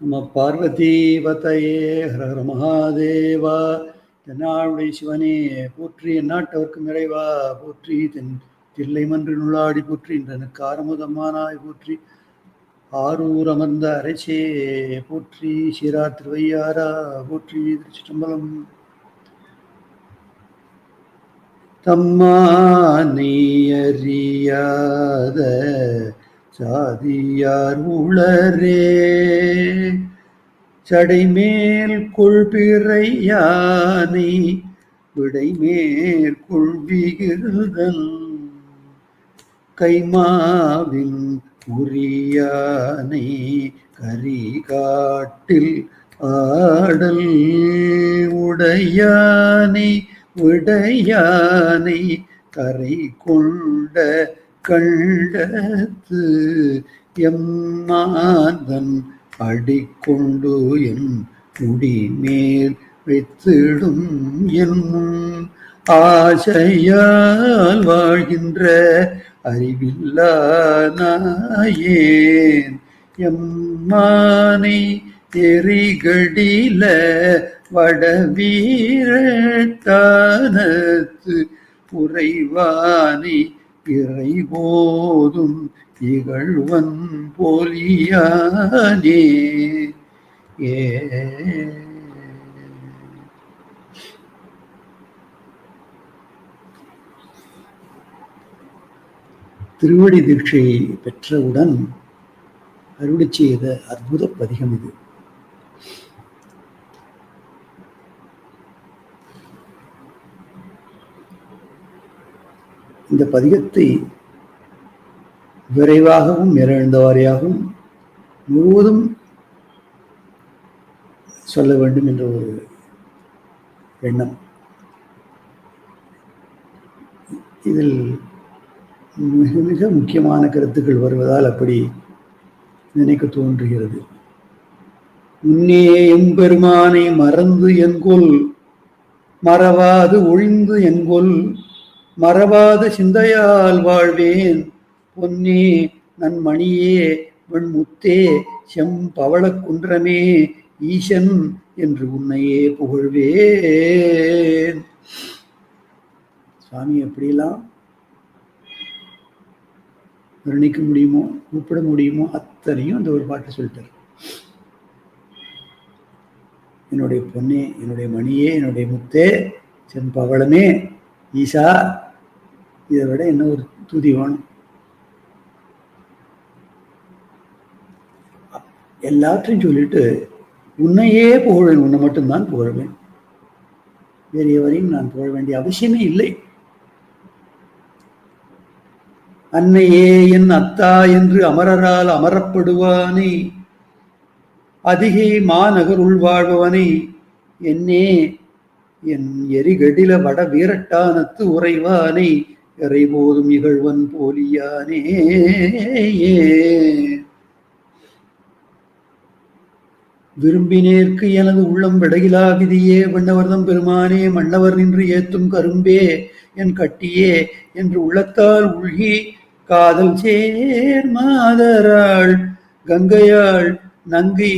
நம பார்வதீவதையே ஹரஹர மகாதேவா. தென்னாளுடைய சிவனே போற்றி எந்நாட்டவர்க்கும் நிறைவா போற்றி தென் தில்லை மன்று போற்றி இன்றனுக்கு ஆரமுதமானாய் போற்றி. ஆரூர் அமர்ந்த அரசே போற்றி சீரா திருவையாரா போற்றி திருச்சிற்றம்பலம். நீ அறியாத சாதியார் உளரே சடைமேல் கொள்பிறை யானை விடைமேல் கொள்விகிருதன் கைமாவின் உரியானை கரிகாட்டில் ஆடல் உடையானை விடையானை கரை கொண்ட கண்டத்து எம்மாதன் அடிக்கொண்டு என் முடிமேல் வைத்திடும் என் ஆசையால் வாழ்கின்ற அறிவில்லா நாயேன் எம்மானை எரிகடில வடவீரத்தானத்து உறைவானை இறை போதும் இகழ்வன் போலியானே ஏ. திருவடி தீட்சையை பெற்றவுடன் அருளி செய்த அற்புத பதிகம் இது. இந்த பதிகத்தை விரைவாகவும் இறந்தவாரியாகவும் முழுவதும் சொல்ல வேண்டும் என்ற ஒரு எண்ணம். இதில் மிக மிக முக்கியமான கருத்துக்கள் வருவதால் அப்படி நினைக்க தோன்றுகிறது. முன்னே எம்பெருமானை மறந்து என்கொல் மறவாது ஒழிந்து என்கொல் மறவாத சிந்தையால் வாழ்வேன். பொன்னே நன்மணியே வெண்முத்தே செம் பவள குன்றமே ஈசன் என்று உன்னையே புகழ்வேன். சுவாமி எப்படிலாம் வர்ணிக்க முடியுமோ கூப்பிட முடியுமோ அத்தனையும் அந்த ஒரு பாட்டு சொல்லிட்டார். என்னுடைய பொன்னே என்னுடைய மணியே என்னுடைய முத்தே சென் பவளமே ஈசா இதை விட என்ன ஒரு துதி வேணும்? எல்லாற்றையும் சொல்லிட்டு உன்னையே புகழேன் உன்னை மட்டும்தான் புகழ்வேன். வேறு எவரையும் நான் புகழ வேண்டிய அவசியமே இல்லை. அன்னையே என் அத்தா என்று அமரரால் அமரப்படுவானே அதிகை மாநகர் உள்வாழ்பவனே என்னே என் எரிகடில வட வீரட்டானத்து உறைவானே இறைபோதும் இகழ்வன் போலியானே. விரும்பினேற்கு எனது உள்ளம் விடகிலா விதியே விண்ணவர்தம் பெருமானே மன்னவர் நின்று ஏத்தும் கரும்பே என் கட்டியே என்று உள்ளத்தால் உள்கி காதல் சேர் மாதராள். கங்கையாள் நங்கை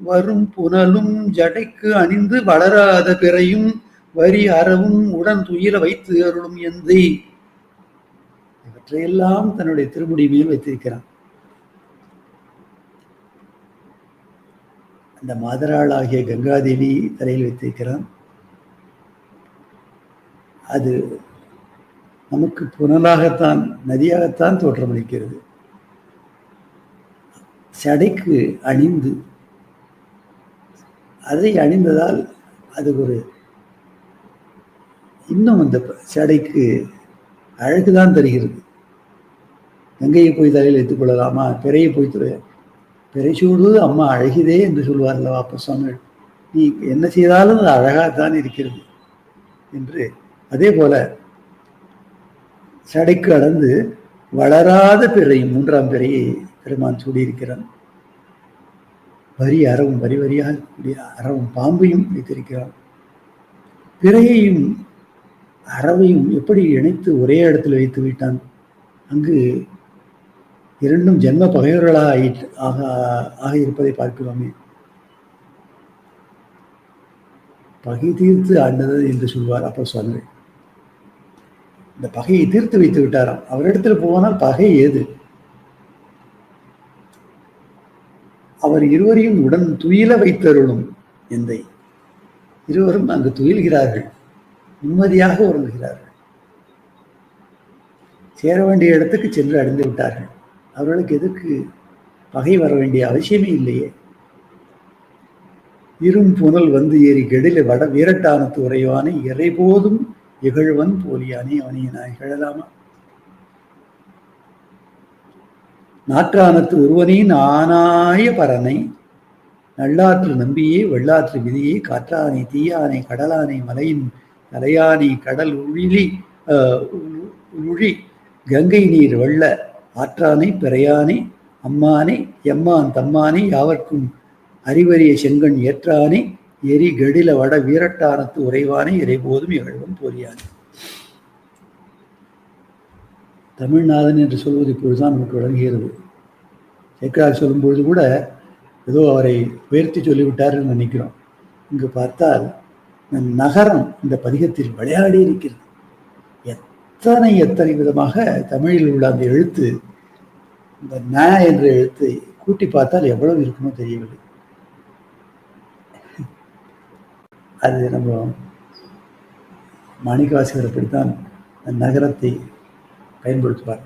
வரும் புனலும் ஜடைக்கு அணிந்து வளராத பிறையும் வரி அறவும் உடன் துயில வைத்து அருளும் எந்தை. இவற்றையெல்லாம் தன்னுடைய திருமுடி மேல் வைத்திருக்கிறான். அந்த மாதராளாகிய கங்காதேவி தலையில் வைத்திருக்கிறான். அது நமக்கு புனலாகத்தான் நதியாகத்தான் தோற்றமளிக்கிறது. சடைக்கு அணிந்து அதை அணிந்ததால் அது ஒரு இன்னும் அந்த சடைக்கு அழகுதான் தருகிறது. கங்கையை போய் தலையில் எடுத்துக்கொள்ளலாமா பிறையை போய் பிறை சூடு அம்மா அழகிதே என்று சொல்வார் அல்லவா அப்பசாமிகள் நீ என்ன செய்தாலும் அது அழகாகத்தான் இருக்கிறது என்று. அதே போல சடைக்கு அளந்து வளராத பிறை மூன்றாம் பிறையை பெருமான் சூடியிருக்கிறான். வரி அறவும் வரி வரியாக கூடிய அறவும் பாம்பையும் வைத்திருக்கிறான். பிறையையும் அறவையும் எப்படி இணைத்து ஒரே இடத்தில் வைத்து விட்டான்? அங்கு இரண்டும் ஜென்ம பகைவர்களாக ஆயிற்று ஆக ஆக இருப்பதை பார்க்கிறோமே. பகை தீர்த்து ஆண்டது என்று சொல்வார் அப்போ சொல்றேன் இந்த பகையை தீர்த்து வைத்து விட்டாராம். அவரிடத்தில் போனால் பகை ஏது? அவர் இருவரையும் உடன் துயில வைத்தருளும் எந்தை இருவரும் அங்கு துயில்கிறார்கள். நிம்மதியாக உறங்குகிறார்கள். சேர வேண்டிய இடத்துக்கு சென்று அடைந்து விட்டார்கள். அவர்களுக்கு எதுக்கு பகை வர வேண்டிய அவசியமே இல்லையே. இரும் புனல் வந்து ஏறி கெடில வட வீரட்டானத்து உறைவானை இறைபோதும் இகழ்வன் போலியானே அவனை நான் இகழலாமா நாற்றானத்து ஒருவனே ஆனாய பரனை நல்லாற்று நம்பியே வெள்ளாற்று விதியே காற்றானை தீயானை கடலானை மலையின் தலையானை கடல் உழிலி உழி கங்கை நீர் வெள்ள ஆற்றானை பிறையானை அம்மானை எம்மான் தம்மானை யாவர்க்கும் அறிவறிய செங்கண் ஏற்றானே எரி கெடில வட வீரட்டானத்து உறைவானை இறைபோதும் இகழ்வும் போலியானே தமிழ்நாதன் என்று சொல்வது இப்பொழுதுதான் நமக்கு விளங்குகிறது. சேக்கராஜ் சொல்லும்பொழுது கூட ஏதோ அவரை உயர்த்தி சொல்லிவிட்டார்னு நினைக்கிறோம். இங்கு பார்த்தால் நகரம் இந்த பதிகத்தில் விளையாடி இருக்கிறது எத்தனை எத்தனை விதமாக தமிழில் உள்ள அந்த எழுத்து இந்த ந என்ற எழுத்தை கூட்டி பார்த்தால் எவ்வளவு இருக்குமோ தெரியவில்லை. அது நம்ம மாணிக்கவாசகர் அப்படித்தான் நகரத்தை பயன்படுத்துவார்.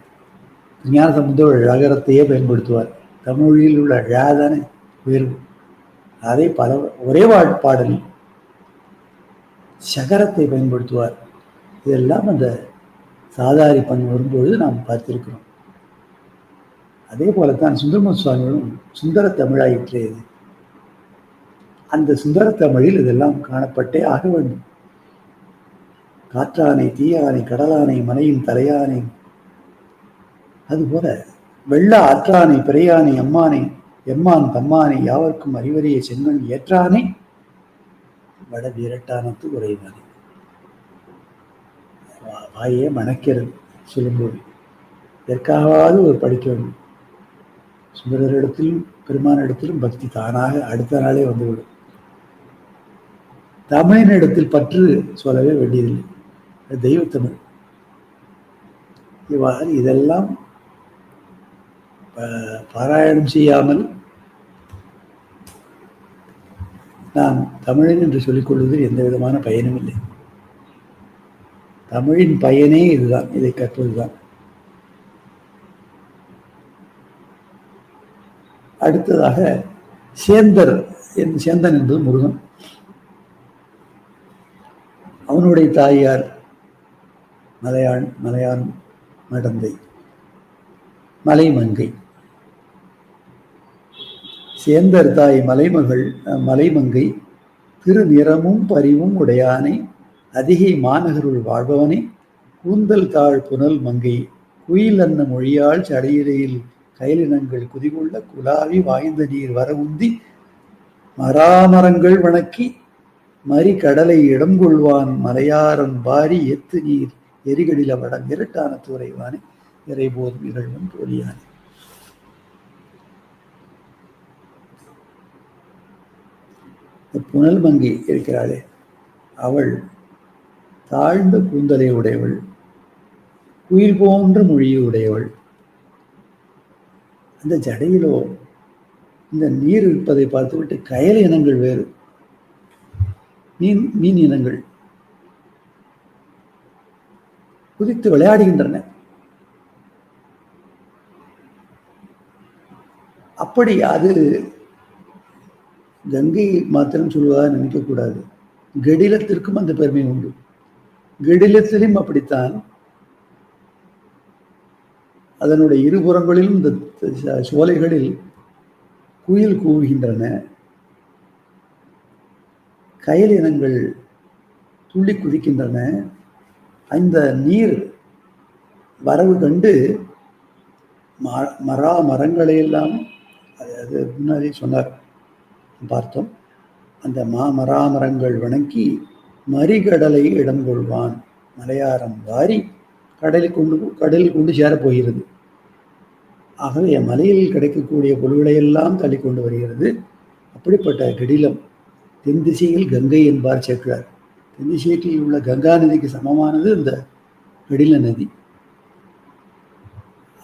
ஞான சமுத்திர நகரத்தையே பயன்படுத்துவார். தமிழில் உள்ள ழாதானே உயர்வு அதை பல ஒரே பாடலில் சகரத்தை பயன்படுத்துவார். இதெல்லாம் அந்த சாதாரி பண் வரும்பொழுது நாம் பார்த்திருக்கிறோம். அதே போலத்தான் சுந்தரமன் சுவாமிகளும் சுந்தர தமிழாயிற்றே இது. அந்த சுந்தர தமிழில் இதெல்லாம் காணப்பட்டே ஆக வேண்டும். காற்றானை தீயானை கடலானை மனையும் தலையானை அதுபோல வெள்ள ஆற்றானை பிறையானை அம்மானை எம்மான் தம்மானை யாவர்க்கும் அறிவறிய செங்கன் ஏற்றானை வட வீரட்டானத்து உரைவானே வாயே மணக்கிறது சொல்லும்போது. எதற்காவது ஒரு படிக்க வேண்டும். சுந்தரரிடத்திலும் பெருமானிடத்திலும் பக்தி தானாக அடுத்த நாளே வந்துவிடும். தமிழினிடத்தில் பற்று சொல்லவே வேண்டியதில்லை. தெய்வத்தமிழ். இவ்வாறு இதெல்லாம் பாராயணம் செய்யாமல் நாம் தமிழன் என்று சொல்லிக் கொள்வதில் எந்த விதமான பயனும் இல்லை. தமிழின் பயனே இதுதான் இதை கற்பதுதான். அடுத்ததாக சேந்தர் என் சேந்தன் என்பது முருகன். அவனுடைய தாயார் மலையாள் மலையாள் மடந்தை மலைமங்கை. சேந்தர் தாய் மலைமகள் மலைமங்கை திருநிறமும் பரிவும் உடையானை அதிகை மாநகருள் வாழ்பவனே கூந்தல் தாழ் புனல் மங்கை குயில் அன்ன மொழியால் சடையிலையில் கைலினங்கள் குதிகொள்ள குலாவி வாய்ந்த நீர் வர உந்தி மராமரங்கள் வணக்கி மறி கடலை இடம் கொள்வான் மலையாரன் பாரி எத்து நீர் எரிகடில வடம் இரட்டான துறைவானே இறைபோதும் இகழ்வன் தோழியானே. புனல் மங்கி இருக்கிறாளே அவள் தாழ்ந்த கூந்தலை உடையவள். உயிர் போன்ற மொழியை உடையவள். அந்த ஜடையிலோ இந்த நீர் இருப்பதை பார்த்துவிட்டு கயல் இனங்கள் வேறு. மீன் மீன் இனங்கள் குதித்து விளையாடுகின்றன. அப்படி அது கங்கை மாத்திரம் சொல்வதாக நினைக்கக்கூடாது. கெடிலத்திற்கும் அந்த பெருமை உண்டு. கெடிலத்திலும் அப்படித்தான். அதனுடைய இருபுறங்களிலும் இந்த சோலைகளில் குயில் கூவுகின்றன. கயல் இனங்கள் துள்ளி குதிக்கின்றன. அந்த நீர் வரவு கண்டு மரா மரங்களையெல்லாம் அது முன்னாடி சொன்னார் பார்த்தோம். அந்த மாமராமரங்கள் வணங்கி மறிகடலை இடம் கொள்வான் மலையாரம் வாரி கடலில் கொண்டு கடலில் கொண்டு சேரப்போகிறது. ஆகவே மலையில் கிடைக்கக்கூடிய பொருள்களையெல்லாம் தள்ளி கொண்டு வருகிறது. அப்படிப்பட்ட கடிலம் தென் திசையில் கங்கை என்பார் சேர்க்கிறார் தென் திசையில் உள்ள கங்கா நதிக்கு சமமானது இந்த கடில நதி.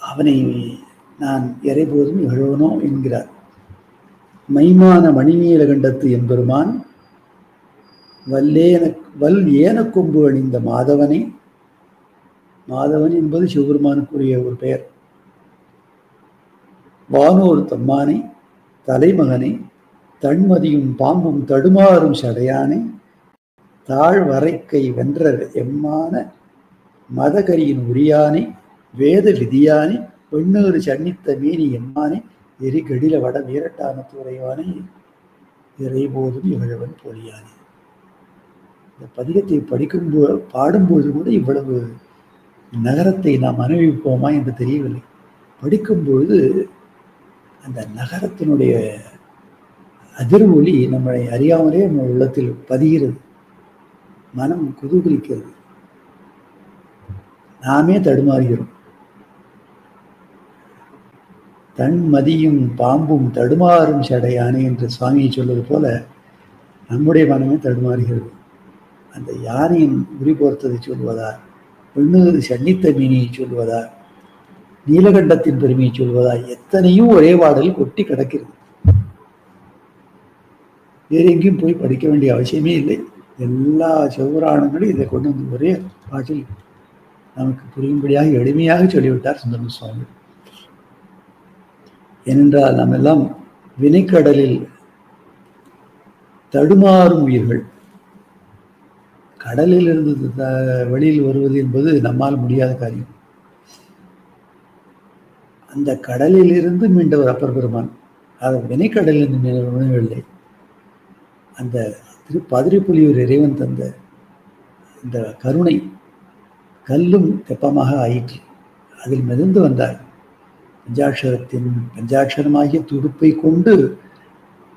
அவனை நான் எறைபோதும் இகழ்வனோ என்கிறார். மைமான மணிநீலகண்டத்து என்பெருமான் வல்லேன வல் ஏன கொம்பு அணிந்த மாதவனே? மாதவன் என்பது சிவபெருமானுக்குரிய ஒரு பெயர். வானோர் தம்மானை தலைமகனை தன்மதியும் பாம்பும் தடுமாறும் சடையானை தாழ்வரைக்கை வென்ற எம்மான மதகரியின் உரியானே வேத விதியானே வெண்ணூறு சன்னித்த மீனி எம்மானே எரிகடில வட வீரட்டான துறைவானை இறைபோதும் இகழவன் பொழியானே. இந்த பதிகத்தை படிக்கும்போது பாடும்போது கூட இவ்வளவு நகரத்தை நாம் அனுபவிப்போமா என்று தெரியவில்லை. படிக்கும்பொழுது அந்த நகரத்தினுடைய அதிர்வொலி நம்மளை அறியாமலே நம்ம உள்ளத்தில் பதிகிறது. மனம் குதூகலிக்கிறது. நாமே தடுமாறுகிறோம். தன் மதியும் பாம்பும் தடுமாறும் சடையானே என்று சுவாமியை சொல்வது போல நம்முடைய மனமே தடுமாறுகிறது. அந்த யானையின் உரி சொல்வதா? வெண்ணூறு சன்னித்த மீனியை சொல்வதா? நீலகண்டத்தின் பெருமையை சொல்வதா? எத்தனையும் ஒரே பாடலில் கொட்டி கிடக்கிறது. வேற எங்கேயும் போய் படிக்க வேண்டிய அவசியமே இல்லை. எல்லா சிவபுராணங்களும் இதை கொண்டு வந்து ஒரே பாட்டில் நமக்கு புரியும்படியாக எளிமையாக சொல்லிவிட்டார் சுந்தரம் சுவாமி. ஏனென்றால் நாம் எல்லாம் வினைக்கடலில் தடுமாறும் உயிர்கள் கடலில் இருந்து த- வெளியில் வருவது என்பது நம்மால் முடியாத காரியம். அந்த கடலில் இருந்து மீண்டவர் அப்பர் பெருமான். அது வினைக்கடலில் விழவில்லை அந்த திரு பதிரிப்புலியூர் இறைவன் தந்த இந்த கருணை கல்லும் தெப்பமாக ஆயிற்று. அதில் மிதந்து வந்தார். பஞ்சாட்சரத்தின் பஞ்சாட்சரமாகிய துடுப்பை கொண்டு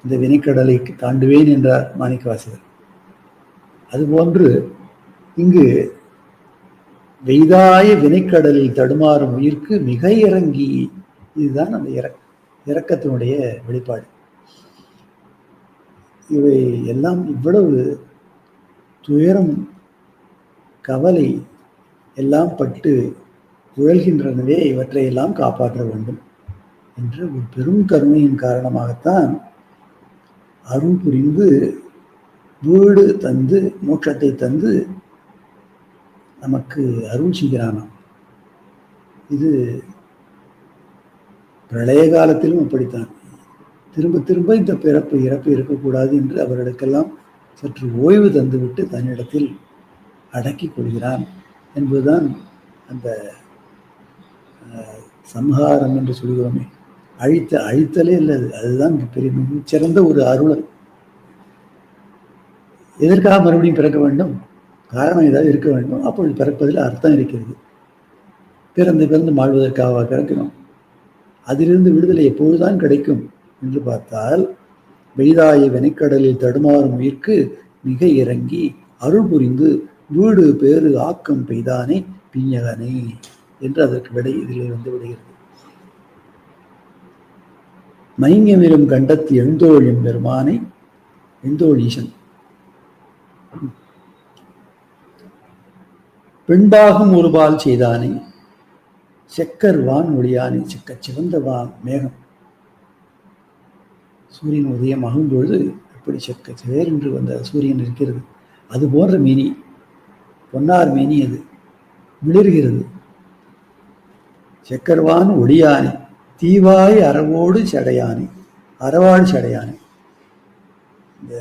இந்த வினைக்கடலை தாண்டுவேன் என்றார் மாணிக்கவாசகர். அதுபோன்று இங்கு வெய்தாய வினைக்கடலில் தடுமாறும் உயிர்க்கு மிக இறங்கி இதுதான் அந்த இறக் இறக்கத்தினுடைய வெளிப்பாடு. இவை எல்லாம் இவ்வளவு துயரம் கவலை எல்லாம் பட்டு உழல்கின்றனவே இவற்றையெல்லாம் காப்பாற்ற வேண்டும் என்று ஒரு பெரும் கருணையின் காரணமாகத்தான் அருள் புரிந்து வீடு தந்து மோட்சத்தை தந்து நமக்கு அருள் செய்கிறானாம் இது பிரளய காலத்திலும் அப்படித்தான். திரும்ப திரும்ப இந்த பிறப்பு இறப்பு இருக்கக்கூடாது என்று அவர்களுக்கெல்லாம் சற்று ஓய்வு தந்துவிட்டு தன்னிடத்தில் அடக்கிக் கொள்கிறான் என்பதுதான் அந்த சம்ஹாரம் என்று சொல்கிறோமே. அழித்த அழித்தலே இல்லை. அது அதுதான் பெரிய மிகச்சிறந்த ஒரு அருளர். எதற்காக மறுபடியும் பிறக்க வேண்டும்? காரணம் ஏதாவது இருக்க வேண்டும். அப்பொழுது பிறப்பதில் அர்த்தம் இருக்கிறது. பிறந்து பிறந்து வாழ்வதற்காக பிறக்கணும். அதிலிருந்து விடுதலை எப்பொழுதுதான் கிடைக்கும் என்று பார்த்தால் வெய்தாய வினைக்கடலில் தடுமாறும் உயிர்க்கு மிக இறங்கி அருள் புரிந்து வீடு பேறு ஆக்கம் பெய்தானே பிஞ்சகனே என்று அதற்கு விடை இதில் வந்து விடுகிறது. மைங்கமிரும் கண்டத்து பெருமானை எம்பெருமானை எழுந்தோள் பெண்டாகும் ஒருபால் செய்தானே? செக்கர் வான் ஒளியானே செக்க சிவந்த வான் மேகம். சூரியன் உதயம் ஆகும் பொழுது எப்படி செக்க சேர் என்று வந்த சூரியன் இருக்கிறது அது போன்ற மீனி பொன்னார் மீனி அது மிளிர்கிறது. செக்கர்வான் ஒளியானே தீவாய் அறவோடு சடையானே அறவாடு சடையானே. இந்த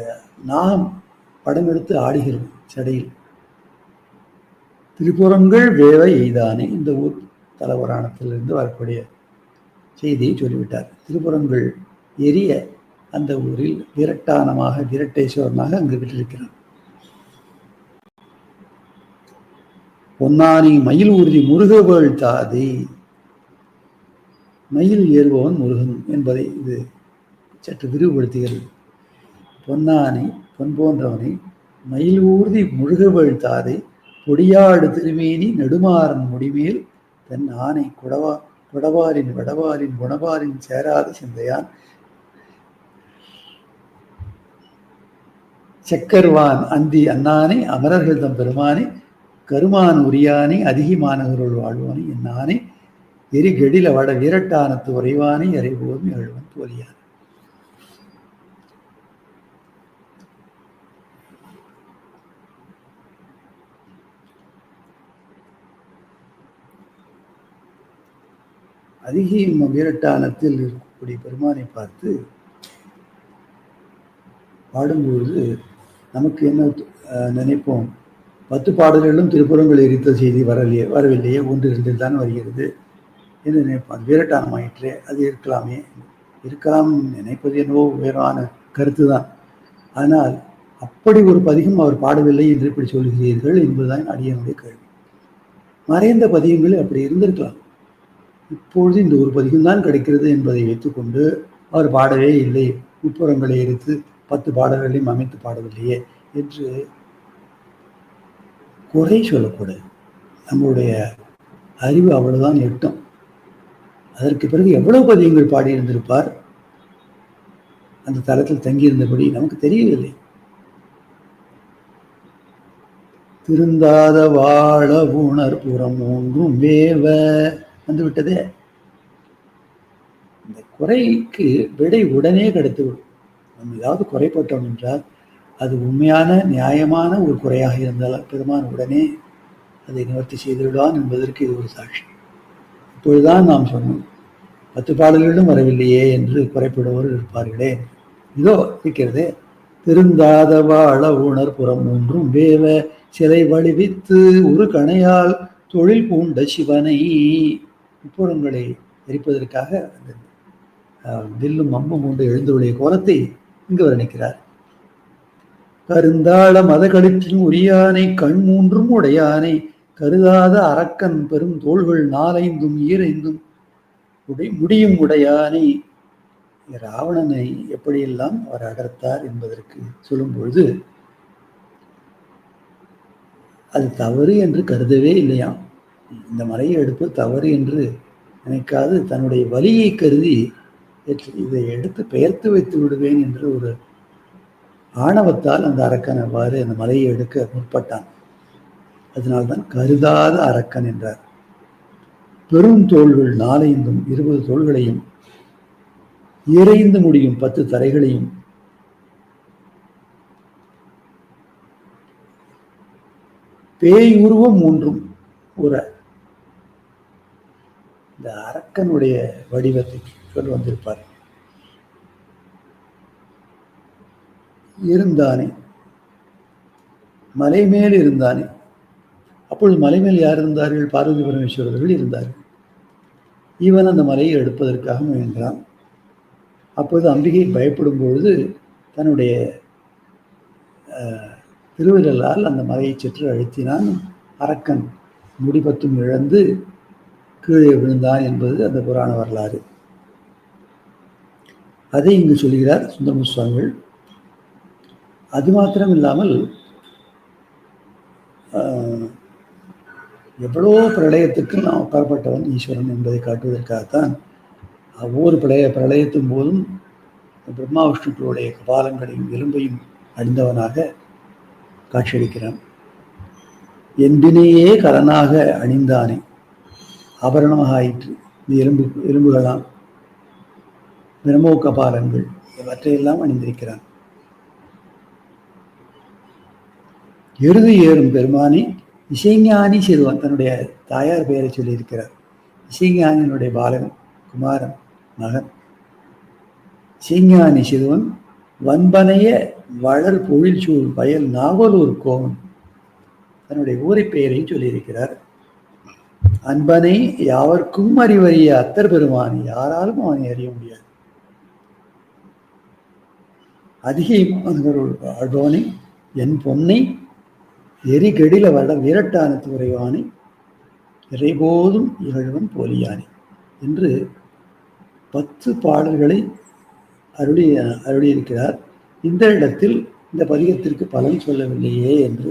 நாகம் படம் எடுத்து ஆடுகிறது சடையில். திருப்புறங்கள் வேலை எய்தானே? இந்த ஊர் தலைவராணத்திலிருந்து வரக்கூடிய செய்தியை சொல்லிவிட்டார். திருப்புறங்கள் எரிய அந்த ஊரில் விரட்டானமாக விரட்டேஸ்வரனாக அங்கு விட்டிருக்கிறார். பொன்னானி மயில் ஊர்தி முருகவேள் தாதி மயில் ஏறுபவன் முருகன் என்பதை இது சற்று விரிவுபடுத்துகிறது. பொன்னானி பொன் போன்றவனை மயில் ஊர்தி முழுகவள் தாதை பொடியாடு திருமேனி நெடுமாறன் முடிமேல் தன் ஆனை குடவா குடவாரின் வடவாரின் குணவாரின் சேராத சிந்தையான் செக்கர்வான் அந்தி அண்ணானை அமரர்கள் தம் பெருமானை கருமான் உரியானை அதிகமானவர்கள் வாழ்வானை என்னானை ஆனை எரிகெடில வட வீரட்டானத்து உறைவானை அறிவோதும் எழுவன் தோழியான் அதிகம் வீரட்டானத்தில் இருக்கக்கூடிய பெருமானை பார்த்து பாடும்பொழுது நமக்கு என்ன நினைப்போம்? பத்து பாடல்களிலும் திருப்புறங்கள் எரித்த செய்தி வரலையே வரவில்லையே ஒன்று இரண்டில் தான் வருகிறது என்று நினைப்போம் அது வீரட்டானமாயிற்றே அது இருக்கலாமே. இருக்கலாம் நினைப்பது என்னவோ உயர்வான கருத்து தான் ஆனால் அப்படி ஒரு பதிகம் அவர் பாடவில்லை என்று இப்படி சொல்கிறீர்கள் என்பதுதான் அடியனுடைய கேள்வி. மறைந்த பதிகங்கள் அப்படி இருந்திருக்கலாம். இப்பொழுது இந்த ஒரு பதிகம் தான் கிடைக்கிறது என்பதை வைத்துக்கொண்டு அவர் பாடவே இல்லை. உட்புறங்களை எரித்து பத்து பாடல்களையும் அமைத்து பாடவில்லையே என்று குறை சொல்லக்கூடாது. நம்மளுடைய அறிவு அவ்வளவுதான் எட்டும். அதற்கு பிறகு எவ்வளவு பதியங்கள் பாடியிருந்திருப்பார்? அந்த தளத்தில் தங்கியிருந்தபடி நமக்கு தெரியவில்லை. திருந்தாத வாழ உணர் புறம் ஒன்றும் வேவ வந்துவிட்டது. இந்த குறைக்கு விடை உடனே கிடைத்துவிடும். நம்ம ஏதாவது குறைப்பட்டோம் என்றால் அது உண்மையான நியாயமான ஒரு குறையாக இருந்தால் பெருமான் உடனே அதை நிவர்த்தி செய்துவிடுவான் என்பதற்கு இது ஒரு சாட்சி. இப்பொழுதுதான் நாம் சொன்னோம் பத்து பாடல்களிலும் வரவில்லையே என்று குறைப்படுவோர் இருப்பார்களே. இதோ இருக்கிறதே திருந்தாத வாழ உணர் புறம் ஒன்றும் வேவ சிலை வடிவித்து ஒரு கணையால் தொழில் பூண்ட சிவனை முப்புறங்களை எரிப்பதற்காக அந்த வில்லும் அம்பும் கொண்டு எழுந்துள்ள கோலத்தை இங்கு வர்ணிக்கிறார் கருந்தாள மதகளிற்றின் உரியானை கண் மூன்றும் உடையானை கருதாத அரக்கன் பெரும் தோள்கள் நாலைந்தும் ஈரைந்தும் உடை முடியும் உடையானை. ராவணனை எப்படியெல்லாம் அவர் அகர்த்தார் என்பதற்கு சொல்லும் பொழுது அது தவறு என்று கருதவே இல்லையாம். இந்த மலையை எடுப்பது தவறு என்று நினைக்காது. தன்னுடைய வலியை கருதி இதை எடுத்து பெயர்த்து வைத்து விடுவேன் என்று ஒரு ஆணவத்தால் அந்த அரக்கன் அவ்வாறு அந்த மலையை எடுக்க முற்பட்டான். அதனால்தான் கருதாத அரக்கன் என்றார். பெரும் தோள்கள் நாலைந்தும் இருபது தோள்களையும் இறைந்து முடியும் பத்து தரைகளையும் பேய் உருவம் மூன்றும் ஒரு இந்த அரக்கனுடைய வடிவத்தை கொண்டு வந்திருப்பார். இருந்தானே. மலை மேல் இருந்தானே. அப்பொழுது மலை மேல் யார் இருந்தார்கள்? பார்வதி பரமேஸ்வரர்கள் இருந்தார்கள். இவன் அந்த மலையை எடுப்பதற்காக முயன்றான். அப்போது அம்பிகை பயப்படும் பொழுது தன்னுடைய அஹ், திருவிரலால் அந்த மலையை சற்று அழுத்தினான். அரக்கன் முடிபத்தும் இழந்து கீழே விழுந்தான் என்பது அந்த புராண வரலாறு. அதை இங்கு சொல்கிறார் சுந்தரமு சுவாமிகள் அது மாத்திரம் இல்லாமல் எவ்வளோ பிரளயத்துக்கு நாம் அப்பாற்பட்டவன் ஈஸ்வரன் என்பதை காட்டுவதற்காகத்தான் ஒவ்வொரு பிரளய பிரளயத்தின் போதும் பிரம்மா விஷ்ணுக்களுடைய கபாலங்களையும் எலும்பையும் அணிந்தவனாக காட்சியளிக்கிறான். என்பினையே கலனாக அணிந்தானே. ஆபரணமாக ஆயிற்று இந்த எலும்பு எலும்புகளாம் பிரம்மோ கபாலங்கள் இவற்றையெல்லாம் அணிந்திருக்கிறான். எருது ஏறும் பெருமானி இசைஞானி சிறுவன் தன்னுடைய தாயார் பெயரை சொல்லியிருக்கிறார். இசைஞானியினுடைய பாலன் குமாரன் மகன். இசைஞானி சிறுவன் வன்பனைய வளர் பொழில் சூழ் வயல் நாவலூர் கோவன் தன்னுடைய ஊரை பெயரையும் சொல்லியிருக்கிறார். அன்பனை யாவர்க்கும் அறிவறிய அத்தர் பெருமான் யாராலும் அவனை அறிய முடியாது. அதிகை வாழ்பவனை என் பொன்னை எரி கெடில வட வீரட்டானத்து உறைவானை இறைபோதும் இகழ்வன் போலியானே என்று பத்து பாடல்களை அருளி அருளியிருக்கிறார். இந்த இடத்தில் இந்த பதிகத்திற்கு பலன் சொல்லவில்லையே என்று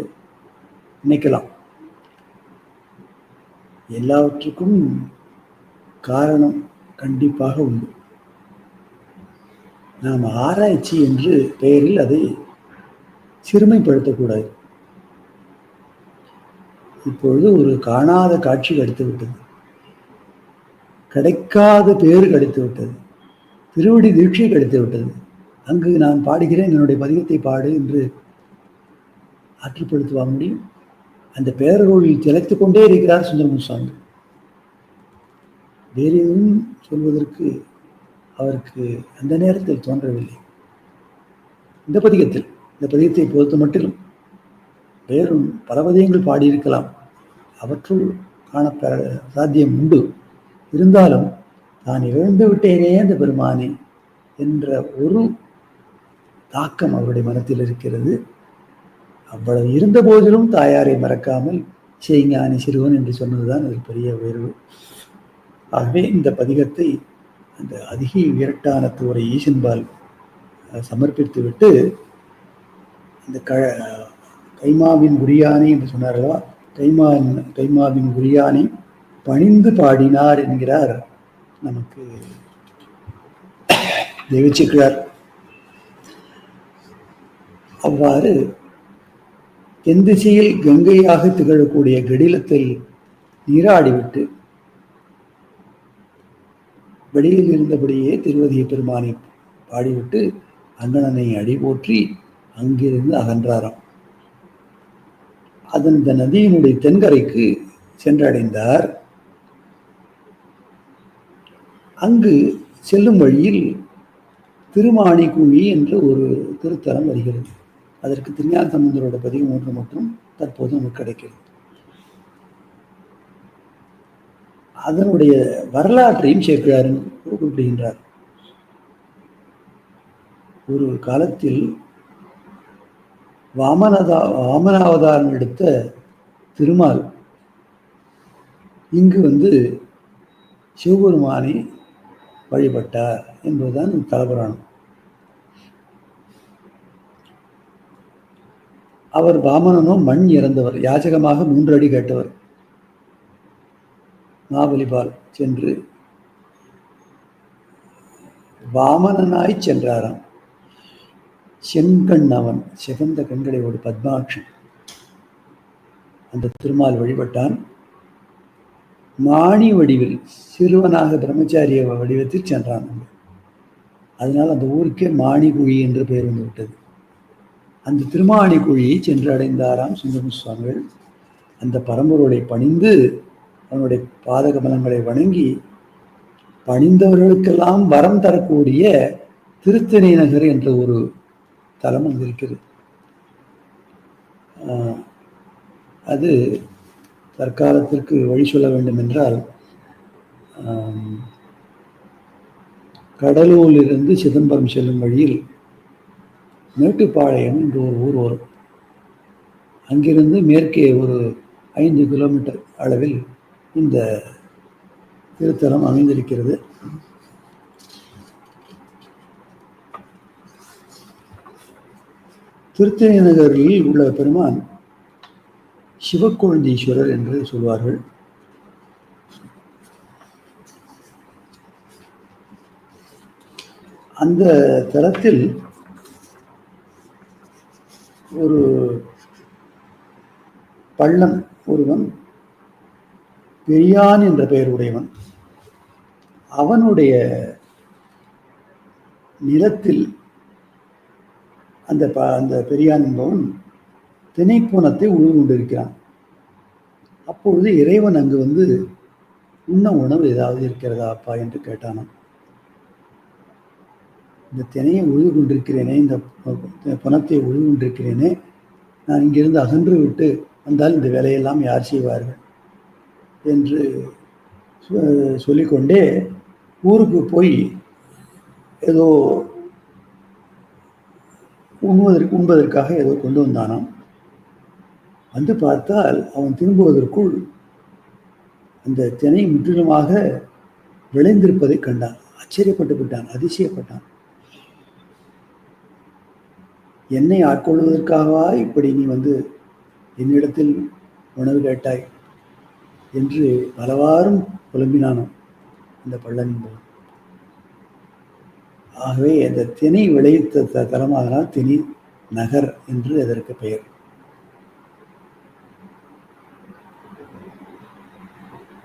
நினைக்கலாம். எல்லாவற்றுக்கும் காரணம் கண்டிப்பாக உண்டு. நாம் ஆராய்ச்சி என்று பெயரில் அதை சிறுமைப்படுத்தக்கூடாது. இப்பொழுது ஒரு காணாத காட்சி கிடைத்து விட்டது கிடைக்காத பேறு கிடைத்து விட்டது திருவடி தீட்சை கிடைத்து விட்டது அங்கு நான் பாடுகிறேன் என்னுடைய பதிகத்தை பாடு என்று ஆற்றுப்படுத்துவா முடியும்? அந்த பேரருளில் திளைத்து கொண்டே இருக்கிறார் சுந்தரமுசாமி வேறு எதுவும் சொல்வதற்கு அவருக்கு அந்த நேரத்தில் தோன்றவில்லை. இந்த பதிகத்தில் இந்த பதிகத்தை பொறுத்த மட்டிலும் வேறும் பல பதியங்கள் பாடியிருக்கலாம். அவற்றுள் காணப்பெற சாத்தியம் உண்டு. இருந்தாலும் நான் இழந்து விட்டேனே அந்த பெருமானே என்ற ஒரு தாக்கம் அவருடைய மனத்தில் இருக்கிறது. அவ்வளவு இருந்த போதிலும் தாயாரை மறக்காமல் செய்ஞானி சிறுவன் என்று சொன்னதுதான் ஒரு பெரிய உயர்வு. ஆகவே இந்த பதிகத்தை அந்த அதிக விரட்டானத்து ஒரு ஈசன்பால் சமர்ப்பித்து விட்டு இந்த க கைமாவின் குரியானை என்று சொன்னார்களா? கைமான் கைமாவின் குரியானை பணிந்து பாடினார் என்கிறார் நமக்கு தெய்வச்சிக்கிறார் அவ்வாறு தென் திசையில் கங்கையாக திகழக்கூடிய கடிலத்தில் நீராடிவிட்டு வெளியில் இருந்தபடியே திருவதிய பெருமானை பாடிவிட்டு அங்கணனை அடிபோற்றி அங்கிருந்து அகன்றாராம். அதன் இந்த நதியினுடைய தென்கரைக்கு சென்றடைந்தார். அங்கு செல்லும் வழியில் திருமாணிக்குழி என்ற ஒரு திருத்தலம் வருகிறது. அதற்கு திருஞான சம்பந்தரோட பதிவு ஒன்று மட்டும் தற்போது நமக்கு கிடைக்கிறது. அதனுடைய வரலாற்றையும் சேர்க்கிறாருன்னு குறிப்பிடுகின்றார் ஒரு காலத்தில் வாமனதா வாமனாவதாரம் எடுத்த திருமால் இங்கு வந்து சிவபெருமானை வழிபட்டார் என்பதுதான் தலபுராணம். அவர் வாமனனோ மண் இறந்தவர் யாச்சகமாக மூன்று அடி கேட்டவர். மாபலிபால் சென்று வாமனனாய் சென்றாராம். செங்கண் அவன் சிவந்த கண்களை ஒரு பத்மாட்சி. அந்த திருமால் வழிபட்டான். மாணி வடிவில் சிறுவனாக பிரம்மச்சாரிய வடிவத்தில் சென்றான். அதனால் அந்த ஊருக்கே மாணிகுழி என்று பெயர் வந்து விட்டது. அந்த திருமாணி குழியை சென்று அடைந்தாராம் சுவாமிகள் அந்த பரம்பொருளை பணிந்து அவனுடைய பாதகமலங்களை வணங்கி பணிந்தவர்களுக்கெல்லாம் வரம் தரக்கூடிய திருத்தணி நகர் என்ற ஒரு தலம் அங்கு இருக்கிறது அது தற்காலத்திற்கு வழி சொல்ல வேண்டும் என்றால் கடலூரிலிருந்து சிதம்பரம் செல்லும் வழியில் மேட்டுப்பாளையம் என்று ஒரு ஊர் வரும். அங்கிருந்து மேற்கே ஒரு ஐந்து கிலோமீட்டர் அளவில் இந்த திருத்தலம் அமைந்திருக்கிறது. திருத்தணி நகரில் உள்ள பெருமான் சிவக்குழந்தீஸ்வரர் என்று சொல்வார்கள். அந்த தலத்தில் ஒரு பள்ளம் ஒருவன் பெரியான் என்ற பெயர் உடையவன் அவனுடைய நிலத்தில் அந்த ப அந்த பெரியான் என்பவன் திணைப்பூனத்தை உழுது கொண்டிருக்கிறான். அப்பொழுது இறைவன் அங்கு வந்து உண்ண உணவு ஏதாவது இருக்கிறதா அப்பா என்று கேட்டானான் இந்த தினையை உழுது கொண்டிருக்கிறேனே இந்த பணத்தை உழுது கொண்டிருக்கிறேனே நான் இங்கிருந்து அகன்று விட்டு வந்தால் இந்த வேலையெல்லாம் யார் செய்வார்கள்? என்று சொல்லிக்கொண்டே ஊருக்கு போய் ஏதோ உண்ணுவதற்கு உண்பதற்காக ஏதோ கொண்டு வந்தானாம். வந்து பார்த்தால் அவன் திரும்புவதற்குள் அந்த தினை முற்றிலுமாக விளைந்திருப்பதை கண்டான். ஆச்சரியப்பட்டு விட்டான் அதிசயப்பட்டான். என்னை ஆட்கொள்வதற்காகவா இப்படி நீ வந்து என்னிடத்தில் உணவு கேட்டாய்? என்று பலவாறும் புலம்பினானோ இந்த பள்ளனின் போது ஆகவே அந்த திணை விளைவித்த த திணி நகர் என்று அதற்கு பெயர்.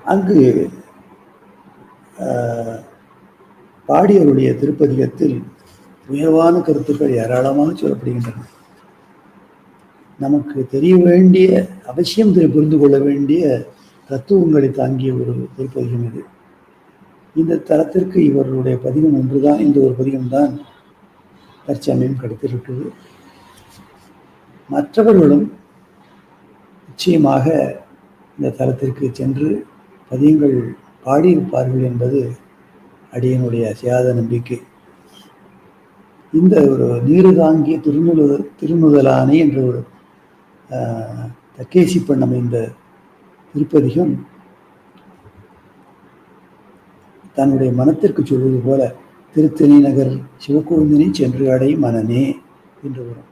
அங்கு பாடியருடைய பாடியவருடைய திருப்பதிகத்தில் உயர்வான கருத்துக்கள் ஏராளமாக சொல்லப்படுகின்றன. நமக்கு தெரிய வேண்டிய அவசியம் புரிந்து கொள்ள வேண்டிய தத்துவங்களை தாங்கிய ஒரு திருப்பதிகம் இது. இந்த தலத்திற்கு இவர்களுடைய பதிகம் ஒன்றுதான் இந்த ஒரு பதிகம்தான் தற்சமயம் கிடைத்திருக்கிறது. மற்றவர்களும் நிச்சயமாக இந்த தலத்திற்கு சென்று பதியங்கள் பாடியிருப்பார்கள் என்பது அடியனுடைய அசையாத நம்பிக்கை. இந்த ஒரு நீருதாங்கிய திருமுழு திருமுதலானை என்ற ஒரு தக்கேசி பெண் அமைந்த திருப்பதிகம் தன்னுடைய மனத்திற்கு சொல்வது போல திருத்தணி நகர் சிவக்கோவிந்தனை சென்று அடை மனனே என்று வரும்.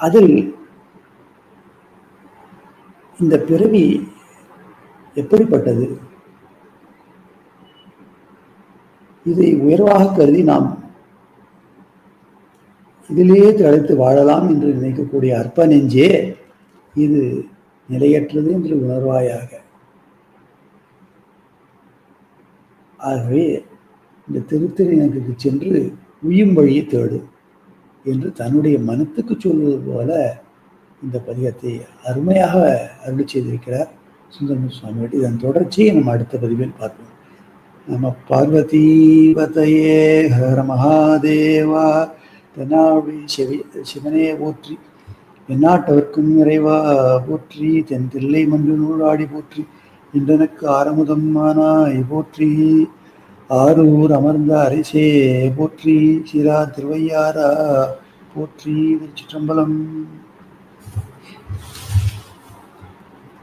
அதில் இந்த பிறவி எப்படிப்பட்டது? இதை உயர்வாக கருதி நாம் இதிலேயே திளைத்து வாழலாம் என்று நினைக்கக்கூடிய அற்ப நெஞ்சே இது நிலையற்றது என்று உணர்வாயாக. ஆகவே இந்த திருத்திரைநகருக்கு சென்று உயும் வழியை தேடு என்று தன்னுடைய மனத்துக்கு சொல்வது போல இந்த பதிகத்தை அருமையாக அருள் செய்திருக்கிறார் சுந்தரமூர்த்தி சுவாமியோடு இதன் தொடர்ச்சியை நம்ம அடுத்த பதிவில் பார்ப்போம். நம பார்வதீபதையே ஹர மகாதேவா தென்னாவுடைய சிவி சிவனே போற்றி எந்நாட்டவர்க்கும் நிறைவா போற்றி தென் தில்லை மன்று நூலாடி போற்றி இன்றனுக்கு ஆரமுதம் ஆனாய் போற்றி ஆரூர் அமர்ந்த அரிசே போற்றி சிரா திருவையாரா போற்றி திருச்சிற்றம்பலம்.